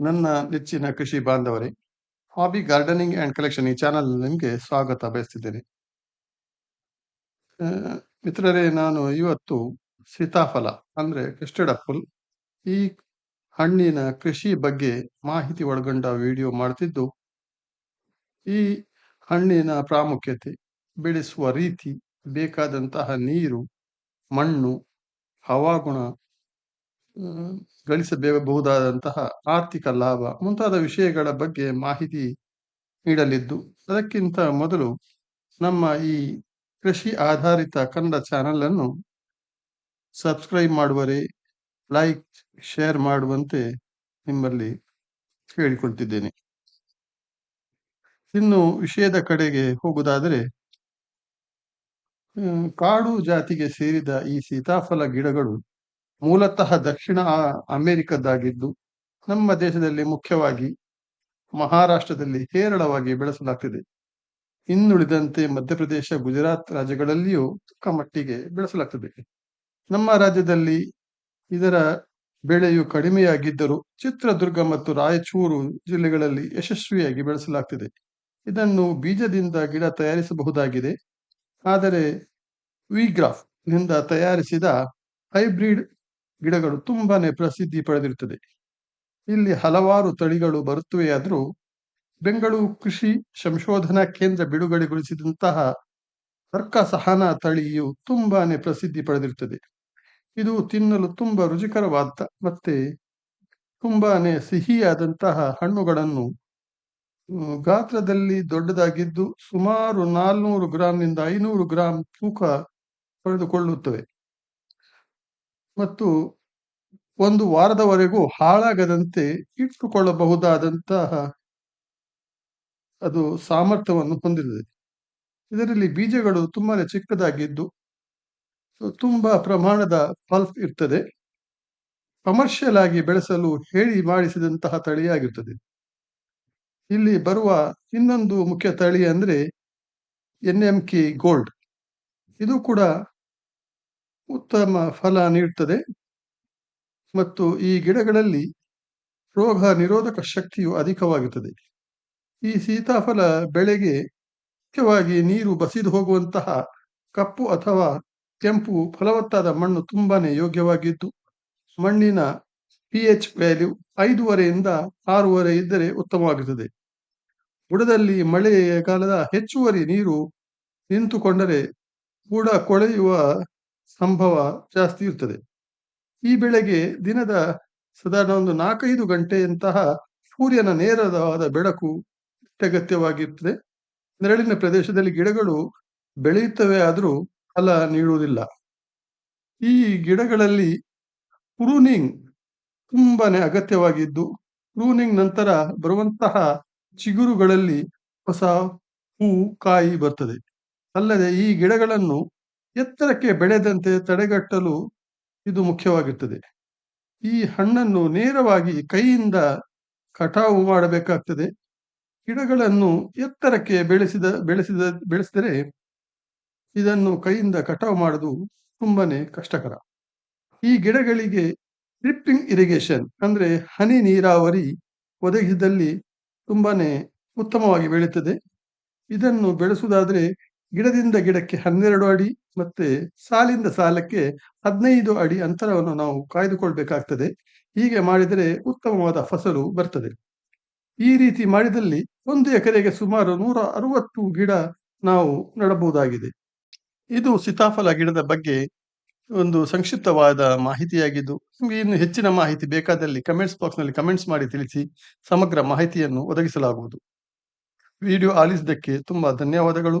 ನನ್ನ ನೆಚ್ಚಿನ ಕೃಷಿ ಬಾಂಧವರೇ ಹಾಬಿ ಗಾರ್ಡನಿಂಗ್ ಅಂಡ್ ಕಲೆಕ್ಷನ್ ಈ ಚಾನಲ್ ನಿಮಗೆ ಸ್ವಾಗತ ಬಯಸ್ತಿದ್ದೇನೆ. ಮಿತ್ರರೇ, ನಾನು ಇವತ್ತು ಸೀತಾಫಲ, ಅಂದ್ರೆ ಕಸ್ಟರ್ಡ್ ಅಪ್ಪಲ್ ಈ ಹಣ್ಣಿನ ಕೃಷಿ ಬಗ್ಗೆ ಮಾಹಿತಿ ಒಳಗೊಂಡ ವಿಡಿಯೋ ಮಾಡ್ತಿದ್ದು, ಈ ಹಣ್ಣಿನ ಪ್ರಾಮುಖ್ಯತೆ, ಬೆಳೆಸುವ ರೀತಿ, ಬೇಕಾದಂತಹ ನೀರು, ಮಣ್ಣು, ಹವಾಗುಣ ಗಳಿಸಬಹುದಾದಂತಹ ಆರ್ಥಿಕ ಲಾಭ ಮುಂತಾದ ವಿಷಯಗಳ ಬಗ್ಗೆ ಮಾಹಿತಿ ನೀಡಲಿದ್ದು, ಅದಕ್ಕಿಂತ ಮೊದಲು ನಮ್ಮ ಈ ಕೃಷಿ ಆಧಾರಿತ ಕನ್ನಡ ಚಾನೆಲ್ ಅನ್ನು ಸಬ್ಸ್ಕ್ರೈಬ್ ಮಾಡುವರೆ, ಲೈಕ್, ಶೇರ್ ಮಾಡುವಂತೆ ನಿಮ್ಮಲ್ಲಿ ಕೇಳಿಕೊಳ್ತಿದ್ದೇನೆ. ಇನ್ನು ವಿಷಯದ ಕಡೆಗೆ ಹೋಗುವುದಾದರೆ ಕಾಡು ಜಾತಿಗೆ ಸೇರಿದ ಈ ಸೀತಾಫಲ ಗಿಡಗಳು ಮೂಲತಃ ದಕ್ಷಿಣ ಅಮೆರಿಕದ್ದಾಗಿದ್ದು ನಮ್ಮ ದೇಶದಲ್ಲಿ ಮುಖ್ಯವಾಗಿ ಮಹಾರಾಷ್ಟ್ರದಲ್ಲಿ ಹೇರಳವಾಗಿ ಬೆಳೆಸಲಾಗ್ತಿದೆ. ಇನ್ನುಳಿದಂತೆ ಮಧ್ಯಪ್ರದೇಶ, ಗುಜರಾತ್ ರಾಜ್ಯಗಳಲ್ಲಿಯೂ ತಕ್ಕ ಮಟ್ಟಿಗೆ ಬೆಳೆಸಲಾಗ್ತದೆ. ನಮ್ಮ ರಾಜ್ಯದಲ್ಲಿ ಇದರ ಬೆಳೆಯು ಕಡಿಮೆಯಾಗಿದ್ದರೂ ಚಿತ್ರದುರ್ಗ ಮತ್ತು ರಾಯಚೂರು ಜಿಲ್ಲೆಗಳಲ್ಲಿ ಯಶಸ್ವಿಯಾಗಿ ಬೆಳೆಸಲಾಗ್ತಿದೆ. ಇದನ್ನು ಬೀಜದಿಂದ ಗಿಡ ತಯಾರಿಸಬಹುದಾಗಿದೆ. ಆದರೆ ವಿಗ್ರಾಫ್ನಿಂದ ತಯಾರಿಸಿದ ಹೈಬ್ರಿಡ್ ಗಿಡಗಳು ತುಂಬಾನೇ ಪ್ರಸಿದ್ಧಿ ಪಡೆದಿರುತ್ತದೆ. ಇಲ್ಲಿ ಹಲವಾರು ತಳಿಗಳು ಬರುತ್ತವೆಯಾದರೂ ಬೆಂಗಳೂರು ಕೃಷಿ ಸಂಶೋಧನಾ ಕೇಂದ್ರ ಬಿಡುಗಡೆಗೊಳಿಸಿದಂತಹ ತರ್ಕ ಸಹನ ತಳಿಯು ತುಂಬಾನೇ ಪ್ರಸಿದ್ಧಿ ಪಡೆದಿರುತ್ತದೆ. ಇದು ತಿನ್ನಲು ತುಂಬಾ ರುಚಿಕರವಾದ ಮತ್ತೆ ತುಂಬಾನೇ ಸಿಹಿಯಾದಂತಹ ಹಣ್ಣುಗಳನ್ನು ಗಾತ್ರದಲ್ಲಿ ದೊಡ್ಡದಾಗಿದ್ದು ಸುಮಾರು ನಾಲ್ನೂರು ಗ್ರಾಂನಿಂದ ಐನೂರು ಗ್ರಾಂ ತೂಕ ಪಡೆದುಕೊಳ್ಳುತ್ತವೆ. ಮತ್ತು ಒಂದು ವಾರದವರೆಗೂ ಹಾಳಾಗದಂತೆ ಇಟ್ಟುಕೊಳ್ಳಬಹುದಾದಂತಹ ಅದು ಸಾಮರ್ಥ್ಯವನ್ನು ಹೊಂದಿದೆ. ಇದರಲ್ಲಿ ಬೀಜಗಳು ತುಂಬಾ ಚಿಕ್ಕದಾಗಿದ್ದು ತುಂಬಾ ಪ್ರಮಾಣದ ಪಲ್ಪ್ ಇರ್ತದೆ. ಕಮರ್ಷಿಯಲ್ ಆಗಿ ಬೆಳೆಸಲು ಹೇಳಿ ಮಾಡಿಸಿದಂತಹ ತಳಿಯಾಗಿರ್ತದೆ. ಇಲ್ಲಿ ಬರುವ ಇನ್ನೊಂದು ಮುಖ್ಯ ತಳಿ ಅಂದ್ರೆ ಎನ್ ಎಂ ಕೆ ಗೋಲ್ಡ್. ಇದು ಕೂಡ ಉತ್ತಮ ಫಲ ನೀಡುತ್ತದೆ ಮತ್ತು ಈ ಗಿಡಗಳಲ್ಲಿ ರೋಗ ನಿರೋಧಕ ಶಕ್ತಿಯು ಅಧಿಕವಾಗುತ್ತದೆ. ಈ ಸೀತಾಫಲ ಬೆಳೆಗೆ ಮುಖ್ಯವಾಗಿ ನೀರು ಬಸಿದು ಹೋಗುವಂತಹ ಕಪ್ಪು ಅಥವಾ ಕೆಂಪು ಫಲವತ್ತಾದ ಮಣ್ಣು ತುಂಬಾನೇ ಯೋಗ್ಯವಾಗಿದ್ದು, ಮಣ್ಣಿನ ಪಿ ಎಚ್ ವ್ಯಾಲ್ಯೂ ಐದೂವರೆಯಿಂದ ಆರೂವರೆ ಇದ್ದರೆ ಉತ್ತಮವಾಗುತ್ತದೆ. ಬುಡದಲ್ಲಿ ಕಾಲದ ಹೆಚ್ಚುವರಿ ನೀರು ನಿಂತುಕೊಂಡರೆ ಬುಡ ಕೊಳೆಯುವ ಸಂಭವ ಜಾಸ್ತಿ ಇರ್ತದೆ. ಈ ಬೆಳೆಗೆ ದಿನದ ಸಾಧಾರಣ ಒಂದು ನಾಲ್ಕೈದು ಗಂಟೆಯಂತಹ ಸೂರ್ಯನ ನೇರವಾದ ಬೆಳಕು ಅತ್ಯಗತ್ಯವಾಗಿರ್ತದೆ ನೆರಳಿನ ಪ್ರದೇಶದಲ್ಲಿ ಗಿಡಗಳು ಬೆಳೆಯುತ್ತವೆ ಆದರೂ ಫಲ ನೀಡುವುದಿಲ್ಲ. ಈ ಗಿಡಗಳಲ್ಲಿ ಪ್ರೂನಿಂಗ್ ತುಂಬಾನೇ ಅಗತ್ಯವಾಗಿದ್ದು, ಪ್ರೂನಿಂಗ್ ನಂತರ ಬರುವಂತಹ ಚಿಗುರುಗಳಲ್ಲಿ ಹೊಸ ಹೂ, ಕಾಯಿ ಬರ್ತದೆ. ಅಲ್ಲದೆ ಈ ಗಿಡಗಳನ್ನು ಎತ್ತರಕ್ಕೆ ಬೆಳೆದಂತೆ ತಡೆಗಟ್ಟಲು ಇದು ಮುಖ್ಯವಾಗಿರ್ತದೆ. ಈ ಹಣ್ಣನ್ನು ನೇರವಾಗಿ ಕೈಯಿಂದ ಕಟಾವು ಮಾಡಬೇಕಾಗ್ತದೆ. ಗಿಡಗಳನ್ನು ಎತ್ತರಕ್ಕೆ ಬೆಳೆಸಿದ ಬೆಳೆಸಿದ, ಬೆಳೆಸಿದರೆ ಇದನ್ನು ಕೈಯಿಂದ ಕಟಾವು ಮಾಡುವುದು ತುಂಬಾನೇ ಕಷ್ಟಕರ. ಈ ಗಿಡಗಳಿಗೆ ಡ್ರಿಪ್ಪಿಂಗ್ ಇರಿಗೇಷನ್ ಅಂದ್ರೆ ಹನಿ ನೀರಾವರಿ ಒದಗಿಸಿದಲ್ಲಿ ತುಂಬಾನೇ ಉತ್ತಮವಾಗಿ ಬೆಳೀತದೆ. ಇದನ್ನು ಬೆಳೆಸುವುದಾದ್ರೆ ಗಿಡದಿಂದ ಗಿಡಕ್ಕೆ ಹನ್ನೆರಡು ಅಡಿ ಮತ್ತೆ ಸಾಲಿಂದ ಸಾಲಕ್ಕೆ ಹದಿನೈದು ಅಡಿ ಅಂತರವನ್ನು ನಾವು ಕಾಯ್ದುಕೊಳ್ಬೇಕಾಗ್ತದೆ. ಹೀಗೆ ಮಾಡಿದರೆ ಉತ್ತಮವಾದ ಫಸಲು ಬರ್ತದೆ. ಈ ರೀತಿ ಮಾಡಿದಲ್ಲಿ ಒಂದು ಎಕರೆಗೆ ಸುಮಾರು ನೂರ ಅರವತ್ತು ಗಿಡ ನಾವು ನೆಡಬಹುದಾಗಿದೆ. ಇದು ಸೀತಾಫಲ ಗಿಡದ ಬಗ್ಗೆ ಒಂದು ಸಂಕ್ಷಿಪ್ತವಾದ ಮಾಹಿತಿಯಾಗಿದ್ದು, ನಿಮಗೆ ಇನ್ನು ಹೆಚ್ಚಿನ ಮಾಹಿತಿ ಬೇಕಾದಲ್ಲಿ ಕಮೆಂಟ್ಸ್ ಬಾಕ್ಸ್ನಲ್ಲಿ ಕಮೆಂಟ್ಸ್ ಮಾಡಿ ತಿಳಿಸಿ ಸಮಗ್ರ ಮಾಹಿತಿಯನ್ನು ಒದಗಿಸಲಾಗುವುದು. ವಿಡಿಯೋ ಆಲಿಸಿದ್ದಕ್ಕೆ ತುಂಬಾ ಧನ್ಯವಾದಗಳು.